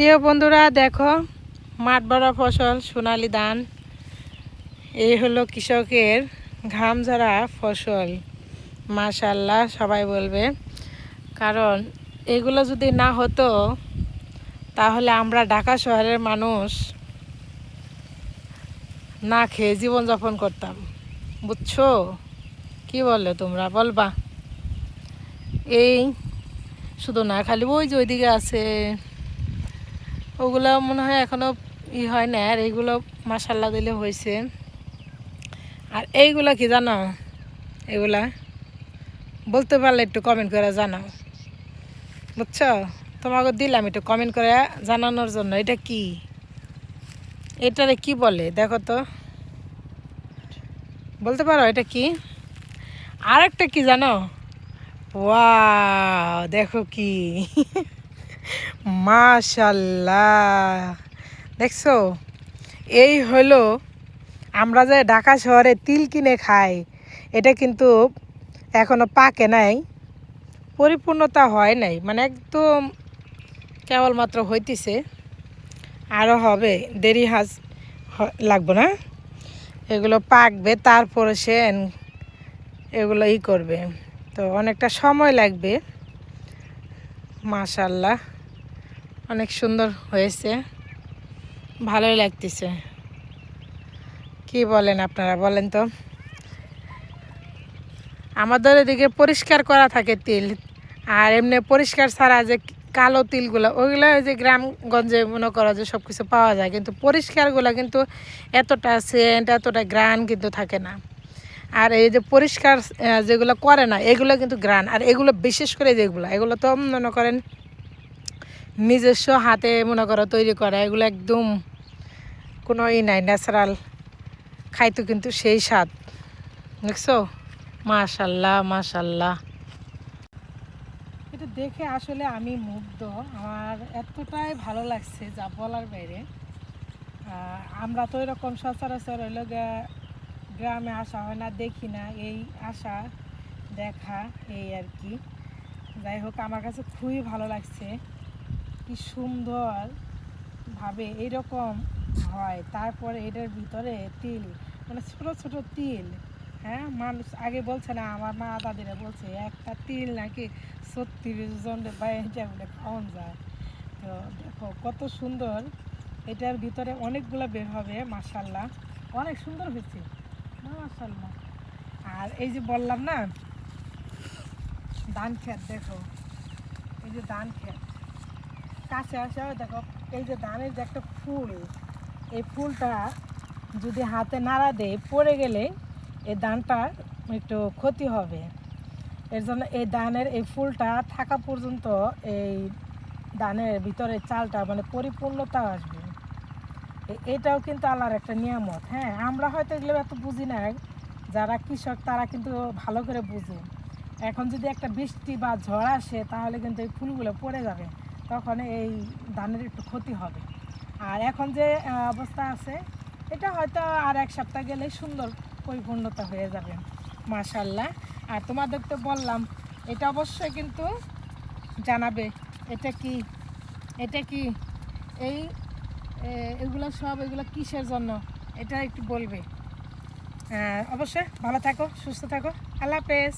প্রিয় বন্ধুরা, দেখো, মাঠ ভরা ফসল, সোনালি ধান। এই হলো কৃষকের ঘাম ঝরা ফসল। মাশাল্লাহ সবাই বলবে। কারণ এগুলো যদি না হতো, তাহলে আমরা ঢাকা শহরের মানুষ না খেয়ে জীবনযাপন করতাম। বুঝছ? কি বলে তোমরা? বলবা। এই শুধু না, খালি ওই যে ওইদিকে আছে। ওগুলো মনে হয় এখনও ই হয় না, আর এইগুলো মাসাল্লা দিলে হয়েছে আর এইগুলা কি জানো? এগুলা বলতে পারলে একটু কমেন্ট করে জানাও। বুঝছ? তোমাকে দিলাম একটু কমেন্ট করে জানানোর জন্য, এটা কি? এটারে কি বলে? দেখো তো। বলতে পারো এটা কি? আর একটা কি জানো? ওয়াও, দেখো কি। মাশাল্লাহ। দেখছ? এই হলো আমরা যে ঢাকা শহরে তিল কিনে খাই, এটা কিন্তু এখনও পাকে নাই, পরিপূর্ণতা হয় নাই মানে একদম কেবলমাত্র হইতেছে। আরও হবে, দেরি হাজ লাগবে না। এগুলো পাকবে, তারপরে সে এগুলো ই করবে। তো অনেকটা সময় লাগবে। মাশাল্লাহ। অনেক সুন্দর হয়েছে। ভালোই লাগতেছে। কি বলেন আপনারা বলেন তো? আমাদের এদিকে পরিষ্কার করা থাকে তিল, আর এমনি পরিষ্কার ছাড়া যে কালো তিলগুলো ওইগুলো ওই যে গ্রামগঞ্জে মনে করা যে সব কিছু পাওয়া যায়, কিন্তু পরিষ্কারগুলো কিন্তু এতটা সেন্ট, এতটা গ্রান কিন্তু থাকে না। আর এই যে পরিষ্কার যেগুলো করে না, এগুলো কিন্তু গ্রান। আর এগুলো বিশেষ করে যেগুলো, এগুলো তো মনে করেন নিজস্ব হাতে মনে করো তৈরি করা, এগুলো একদম কোনো ই নাই ন্যাচারাল খাইতো কিন্তু সেই স্বাদ। দেখছ? মাশাল্লাহ মাশাল্লাহ। এটা দেখে আসলে আমি মুগ্ধ। আমার এতটাই ভালো লাগছে যা বলার বাইরে। আমরা তো এরকম সচরাচর হইল গ্রামে আসা হয় না, দেখি না। এই আসা দেখা, এই আর কি। যাই হোক, আমার কাছে খুবই ভালো লাগছে। কি সুন্দর ভাবে এইরকম হয়। তারপরে এটার ভিতরে তিল মানে ছোট ছোট তিল হ্যাঁ? মানুষ আগে বলছে না, আমার মা দাদিরা বলছে, একটা তিল নাকি ছত্রিশ জন বাইরে খাওয়ান যায়? তো দেখো, কত সুন্দর। এটার ভিতরে অনেকগুলো বের হবে মাসাল্লাহ অনেক সুন্দর হয়েছে মাসাল্লাহ আর এই যে বললাম না, ধান খেত দেখো। এই যে ধান খেত কাছে আসা দেখো, এই যে ধানের যে একটা ফুল, এই ফুলটা যদি হাতে নাড়া দেয়, পড়ে গেলে এই ধানটা একটু ক্ষতি হবে। এর জন্য এই ধানের এই ফুলটা থাকা পর্যন্ত এই ধানের ভিতরে চালটা মানে পরিপূর্ণতা আসবে। এটাও কিন্তু আল্লাহর একটা নিয়ামত হ্যাঁ? আমরা হয়তো এগুলো এত বুঝি না, যারা কৃষক, তারা কিন্তু ভালো করে বুঝে। এখন যদি একটা বৃষ্টি বা ঝড় আসে, তাহলে কিন্তু এই ফুলগুলো পড়ে যাবে। তখন এই ধানের একটু ক্ষতি হবে। আর এখন যে অবস্থা আছে, এটা হয়তো আর এক সপ্তাহ গেলে সুন্দর পরিপূর্ণতা হয়ে যাবে। মাশাল্লাহ আর তোমাদের তো বললাম, এটা অবশ্যই কিন্তু জানাবে, এটা কি এটা কি, এই এগুলো সব এগুলো কিসের জন্য, এটা একটু বলবে। অবশ্যই ভালো থাকো, সুস্থ থাকো। আল্লাহ হাফেজ।